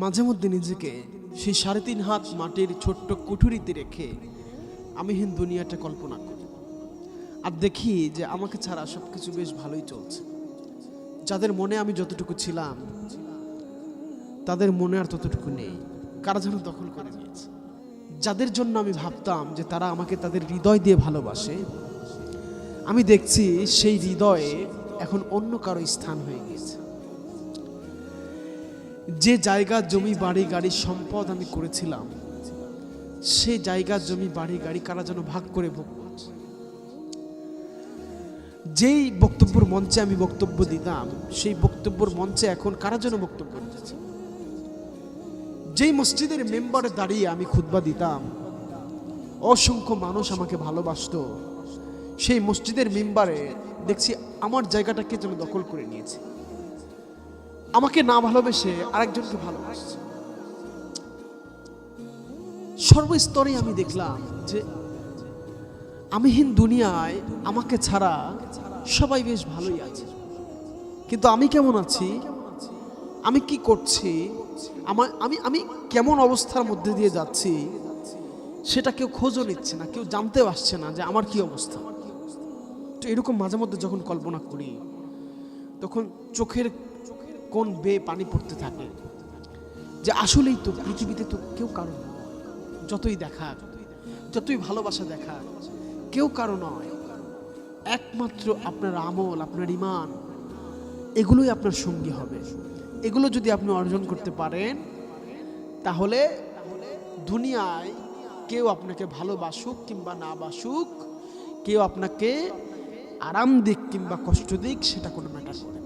মাঝে মধ্যে নিজেকে সেই সাড়ে তিন হাত মাটির ছোট্ট কুঠুরিতে রেখে আমি হিন দুনিয়াটা কল্পনা করি। আর দেখি যে আমাকে ছাড়া সব কিছু বেশ ভালোই চলছে। যাদের মনে আমি যতটুকু ছিলাম, তাদের মনে আর ততটুকু নেই। কারা যেন দখল করে নিয়েছে। যাদের জন্য আমি ভাবতাম যে তারা আমাকে তাদের হৃদয় দিয়ে ভালোবাসে, আমি দেখছি সেই হৃদয়ে এখন অন্য কারও স্থান হয়ে গিয়েছে। যে জায়গা জমি, বাড়ি, গাড়ি সম্পদ আমি করেছিলাম সেই জায়গা জমি, বাড়ি, গাড়ি কারা যেন ভাগ করে ভোগ যেই বক্তব্যের মঞ্চে আমি বক্তব্য দিতাম, সেই বক্তব্যের মঞ্চে এখন কারা যেন বক্তব্য দিচ্ছে? যেই মসজিদের মেম্বারে দাঁড়িয়ে আমি খুতবা দিতাম, অসংখ্য মানুষ আমাকে ভালোবাসতো। সেই মসজিদের মেম্বারে দেখছি আমার জায়গাটাকে যেন দখল করে নিয়েছে। আমাকে না ভালোবেসে আরেকজনকে ভালোবাসছে। সর্বস্তরে আমি দেখলাম যে আমিহীন দুনিয়ায় আমাকে ছাড়া সবাই বেশ ভালোই আছে। কিন্তু আমি কেমন আছি? আমি কি করছি? আমার, আমি আমি কেমন অবস্থার মধ্যে দিয়ে যাচ্ছি? সেটা কেউ খোঁজও নিচ্ছে না, কেউ জানতে পারছে না যে আমার কি অবস্থা। তো এরকম মাঝে মধ্যে যখন কল্পনা করি, তখন চোখের কোন বেয়ে পানি পড়তে থাকে। যে আসলেই তো পৃথিবীতে তো কেউ কারও যতই দেখাক যতই ভালোবাসা দেখাক কেউ কারও নয়। একমাত্র আপনার আমল, আপনার ইমান এগুলোই আপনার সঙ্গী হবে। এগুলো যদি আপনি অর্জন করতে পারেন, তাহলে দুনিয়ায় কেউ আপনাকে ভালোবাসুক কিংবা না বাসুক, কেউ আপনাকে আরাম দিক কিংবা কষ্ট দিক, সেটা কোনো ম্যাটার করে